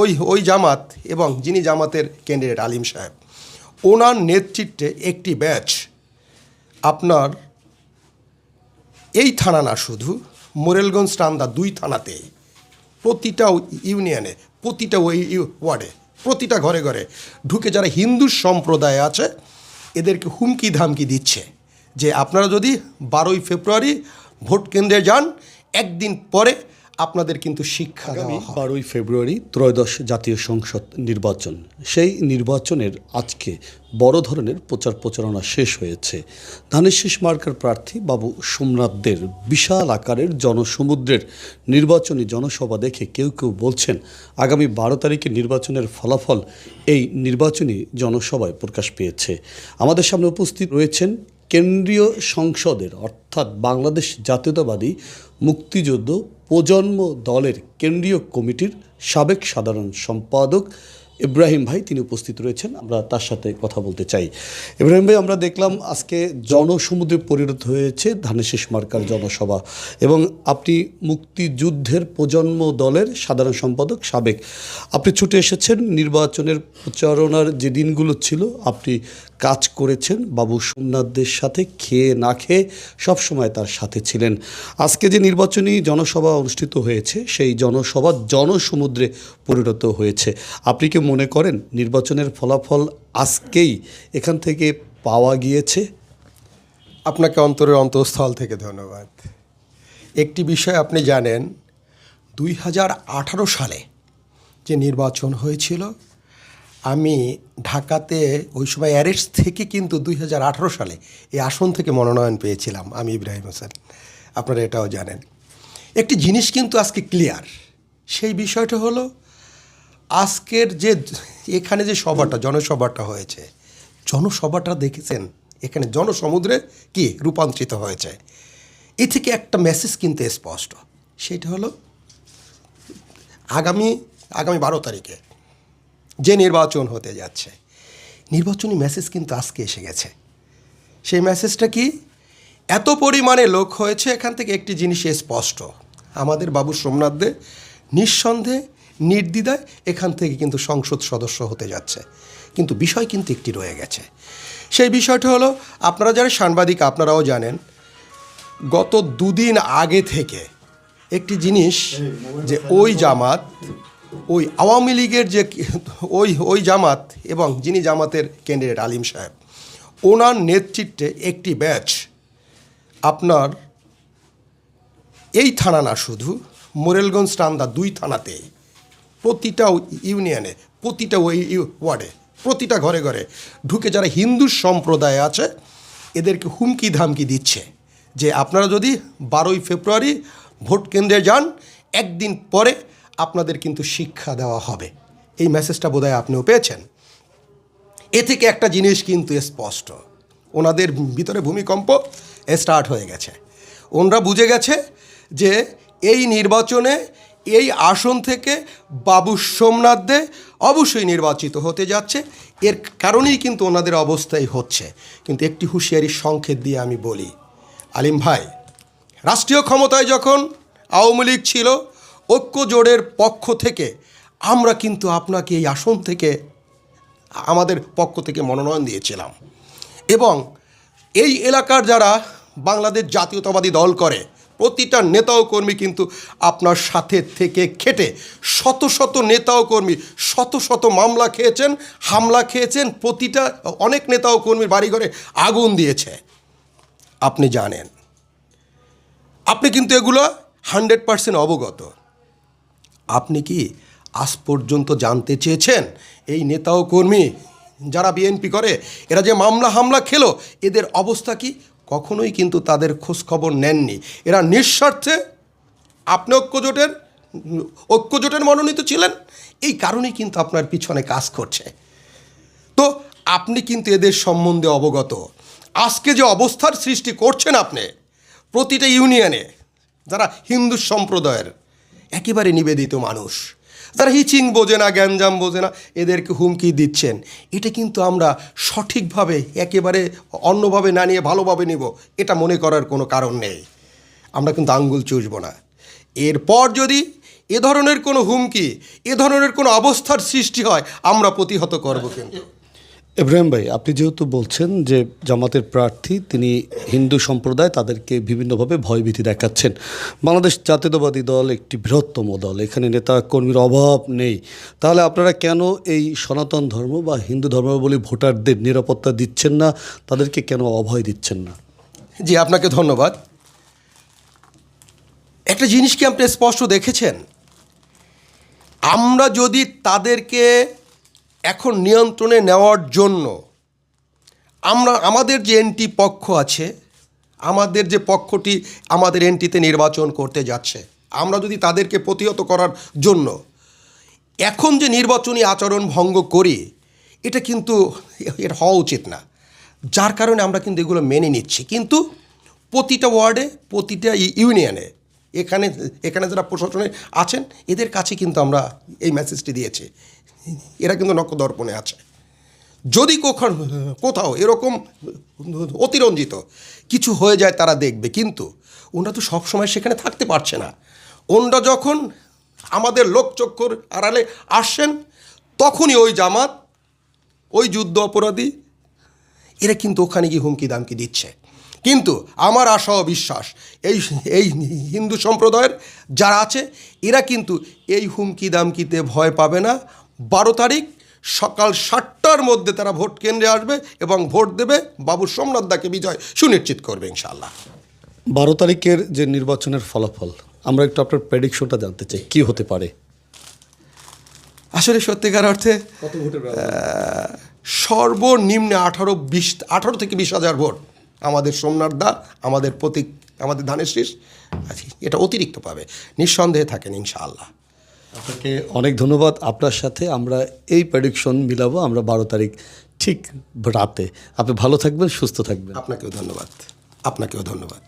ওই ওই জামাত এবং যিনি জামাতের ক্যান্ডিডেট আলিম সাহেব, ওনার নেতৃত্বে একটি ব্যাচ আপনার এই থানা না শুধু, মোরেলগঞ্জ টান্দা দুই থানাতে, প্রতিটা ইউনিয়নে প্রতিটা ওই ওয়ার্ডে প্রতিটা ঘরে ঘরে ঢুকে যারা হিন্দু সম্প্রদায় আছে, এদেরকে হুমকি ধামকি দিচ্ছে যে আপনারা যদি বারোই ফেব্রুয়ারি ভোট কেন্দ্রে যান, একদিন পরে আপনাদের কিন্তু শিক্ষা বারোই ফেব্রুয়ারি ত্রয়োদশ জাতীয় সংসদ নির্বাচন। সেই নির্বাচনের আজকে বড় ধরনের প্রচার প্রচারণা শেষ হয়েছে। ধানের শীষ মার্কার প্রার্থী বাবু সোমনাথদের বিশাল আকারের জনসমুদ্রের নির্বাচনী জনসভা দেখে কেউ কেউ বলছেন আগামী বারো তারিখে নির্বাচনের ফলাফল এই নির্বাচনী জনসভায় প্রকাশ পেয়েছে। আমাদের সামনে উপস্থিত রয়েছেন কেন্দ্রীয় সংসদের, অর্থাৎ বাংলাদেশ জাতীয়তাবাদী মুক্তিযুদ্ধ প্রজন্ম দলের কেন্দ্রীয় কমিটির সাবেক সাধারণ সম্পাদক ইব্রাহিম ভাই তিনি উপস্থিত রয়েছেন। আমরা তার সাথে কথা বলতে চাই। ইব্রাহিম ভাই, আমরা দেখলাম আজকে জনসমুদ্রে পরিণত হয়েছে ধানেশিস মার্কার জনসভা এবং আপনি মুক্তিযুদ্ধের প্রজন্ম দলের সাধারণ সম্পাদক, সাবেক। আপনি ছুটে এসেছেন, নির্বাচনের প্রচারণার যে দিনগুলো ছিল, আপনি কাজ করেছেন বাবু সোমনাথদের সাথে, খেয়ে না খেয়ে সবসময় তার সাথে ছিলেন। আজকে যে নির্বাচনী জনসভা অনুষ্ঠিত হয়েছে, সেই জনসভা জনসমুদ্রে পরিণত হয়েছে। আপনি কি মনে করেন নির্বাচনের ফলাফল আজকেই এখান থেকে পাওয়া গিয়েছে? আপনাকে অন্তরের অন্তঃস্থল থেকে ধন্যবাদ। একটি বিষয় আপনি জানেন, দুই হাজার আঠারো সালে যে নির্বাচন হয়েছিল আমি ঢাকাতে ওই সময় অ্যারেস্ট থেকে কিন্তু দুই হাজার আঠারো সালে এই আসন থেকে মনোনয়ন পেয়েছিলাম, আমি ইব্রাহিম হোসেন। আপনারা এটাও জানেন। একটি জিনিস কিন্তু আজকে ক্লিয়ার সেই বিষয়টা হলো আজকের যে এখানে যে সভাটা, জনসভাটা হয়েছে, জনসভাটা দেখেছেন? এখানে জনসমুদ্রে কি রূপান্তরিত হয়েছে? এ থেকে একটা মেসেজ কিন্তু স্পষ্ট, সেটা হলো আগামী আগামী বারো তারিখে যে নির্বাচন হতে যাচ্ছে। নির্বাচনী মেসেজ কিন্তু আজকে এসে গেছে। সেই মেসেজটা কি? এত পরিমাণে লোক হয়েছে, এখান থেকে একটি জিনিস স্পষ্ট। আমাদের বাবু সোমনাথ দে নিঃসন্দেহে, নির্দ্বিধায় এখান থেকে কিন্তু সংসদ সদস্য হতে যাচ্ছে। কিন্তু বিষয় কিন্তু একটি রয়ে গেছে। সেই বিষয়টা হলো, আপনারা যারা সাংবাদিক, আপনারাও জানেন, গত দুদিন আগে থেকে একটি জিনিস যে ওই জামাত ওই আওয়ামী লীগের যে ওই ওই জামাত এবং যিনি জামাতের ক্যান্ডিডেট আলিম সাহেব, ওনার নেতৃত্বে একটি ব্যাচ আপনার এই থানা না শুধু, মোরেলগঞ্জ টান্দা দুই থানাতে, প্রতিটা ইউনিয়নে প্রতিটা ওই ওয়ার্ডে, প্রতিটা ঘরে ঘরে ঢুকে যারা হিন্দু সম্প্রদায় আছে, এদেরকে হুমকি ধামকি দিচ্ছে যে আপনারা যদি বারোই ফেব্রুয়ারি ভোট কেন্দ্রে যান, একদিন পরে আপনাদের কিন্তু শিক্ষা দেওয়া হবে। এই মেসেজটা বোধহয় আপনিও পেয়েছেন। এ থেকে একটা জিনিস কিন্তু স্পষ্ট। ওনাদের ভিতরে ভূমিকম্প স্টার্ট হয়ে গেছে। ওনরা বুঝে গেছে যে এই নির্বাচনে এই আসন থেকে বাবু সোমনাথ দে অবশ্যই নির্বাচিত হতে যাচ্ছে। এর কারণেই কিন্তু ওনাদের অবস্থাই হচ্ছে। কিন্তু একটি হুঁশিয়ারি সংকেত দিয়ে আমি বলি, আলিম ভাই, রাষ্ট্রীয় ক্ষমতায় যখন আওয়ামী লীগ ছিল ঐক্য জোটের পক্ষ থেকে আমরা কিন্তু আপনাকে এই আসন থেকে, আমাদের পক্ষ থেকে মনোনয়ন দিয়েছিলাম। এবং এই এলাকার যারা বাংলাদেশ জাতীয়তাবাদী দল করে, প্রতিটা নেতা ও কর্মী কিন্তু আপনার সাথে থেকে খেটে শত শত নেতা ও কর্মী, শত শত মামলা খেয়েছেন, হামলা খেয়েছেন, প্রতিটা অনেক নেতা ও কর্মীর বাড়িঘরে আগুন দিয়েছে। আপনি জানেন। আপনি কিন্তু এগুলো হান্ড্রেড পার্সেন্ট অবগত। আপনি কি আজ পর্যন্ত জানতে চেয়েছেন? এই নেতা ও কর্মী যারা বিএনপি করে, এরা যে মামলা হামলা খেলো, এদের অবস্থা কি? কখনোই কিন্তু তাদের খোঁজখবর নেননি। এরা নিঃস্বার্থে আপনি ঐক্যজোটের ঐক্যজোটের মনোনীত ছিলেন। এই কারণেই কিন্তু আপনার পিছনে কাজ করছে। তো আপনি কিন্তু এদের সম্বন্ধে অবগত। আজকে যে অবস্থার সৃষ্টি করছেন আপনি, প্রতিটা ইউনিয়নে, যারা হিন্দু সম্প্রদায়ের একেবারে নিবেদিত মানুষ। যারা হিচিং বোঝে না, গ্যাঞ্জাম বোঝে না, এদেরকে হুমকি দিচ্ছেন। এটা কিন্তু আমরা সঠিকভাবে, একেবারে অন্যভাবে না নিয়ে ভালোভাবে নিব, এটা মনে করার কোনো কারণ নেই। আমরা কিন্তু আঙ্গুল চুষব না। এরপর যদি এ ধরনের কোনো হুমকি, এ ধরনের কোনো অবস্থার সৃষ্টি হয়, আমরা প্রতিহত করব কিন্তু। ইব্রাহিম ভাই, আপনি যেহেতু বলছেন যে জামাতের প্রার্থী, তিনি হিন্দু সম্প্রদায়, তাদেরকে বিভিন্নভাবে ভয়ভীতি দেখাচ্ছেন। বাংলাদেশ জাতীয়তাবাদী দল একটি বৃহত্তম দল, এখানে নেতা কর্মীর অভাব নেই। তাহলে আপনারা কেন এই সনাতন ধর্ম বা হিন্দু ধর্মাবলী ভোটারদের নিরাপত্তা দিচ্ছেন না? তাদেরকে কেন অভয় দিচ্ছেন না? জি, আপনাকে ধন্যবাদ। একটা জিনিস কি আপনি স্পষ্ট দেখেছেন? আমরা যদি তাদেরকে এখন নিয়ন্ত্রণে নেওয়ার জন্য আমরা, আমাদের যে এনটি পক্ষ আছে, আমাদের যে পক্ষটি আমাদের এনটিতে নির্বাচন করতে যাচ্ছে, আমরা যদি তাদেরকে প্রতিহত করার জন্য এখন যে নির্বাচনী আচরণ ভঙ্গ করি, এটা কিন্তু এটা হওয়া উচিত না। যার কারণে আমরা কিন্তু এগুলো মেনে নিচ্ছি। কিন্তু প্রতিটা ওয়ার্ডে, প্রতিটা ইউনিয়নে, এখানে এখানে যারা প্রশাসনে আছেন, এদের কাছে কিন্তু আমরা এই মেসেজটি দিয়েছি। এরা কিন্তু নক্ষদর্পণে আছে। যদি কখন, কোথাও এরকম অতিরঞ্জিত কিছু হয়ে যায়, তারা দেখবে। কিন্তু ওনারা তো সবসময় সেখানে থাকতে পারছে না। ওনরা যখন আমাদের লোকচক্ষুর আড়ালে আসছেন তখনই ওই জামাত, ওই যুদ্ধ অপরাধী, এরা কিন্তু ওখানে গিয়ে হুমকি দামকি দিচ্ছে। কিন্তু আমার আশা ও বিশ্বাস, এই এই হিন্দু সম্প্রদায়ের যারা আছে, এরা কিন্তু এই হুমকি দামকিতে ভয় পাবে না বারো তারিখ সকাল সাতটার মধ্যে তারা ভোট কেন্দ্রে আসবে এবং ভোট দেবে বাবু সোমনাথ দাকে বিজয় সুনিশ্চিত করবে ইনশাল্লাহ বারো তারিখের যে নির্বাচনের ফলাফল আমরা একটু আপনার প্রেডিকশনটা জানতে চাই কি হতে পারে? আসলে সত্যিকার অর্থে সর্বনিম্নে আঠারো বিশ আঠারো থেকে বিশ হাজার ভোট আমাদের সোমনাথ দা আমাদের প্রতীক আমাদের ধানের শীষ এটা অতিরিক্ত পাবে নিঃসন্দেহে থাকেন ইনশাআল্লাহ। আপনাকে অনেক ধন্যবাদ। আপনার সাথে আমরা এই প্রেডিকশন মিলাবো আমরা বারো তারিখ ঠিক রাতে। আপনি ভালো থাকবেন সুস্থ থাকবেন। আপনাকেও ধন্যবাদ। আপনাকেও ধন্যবাদ।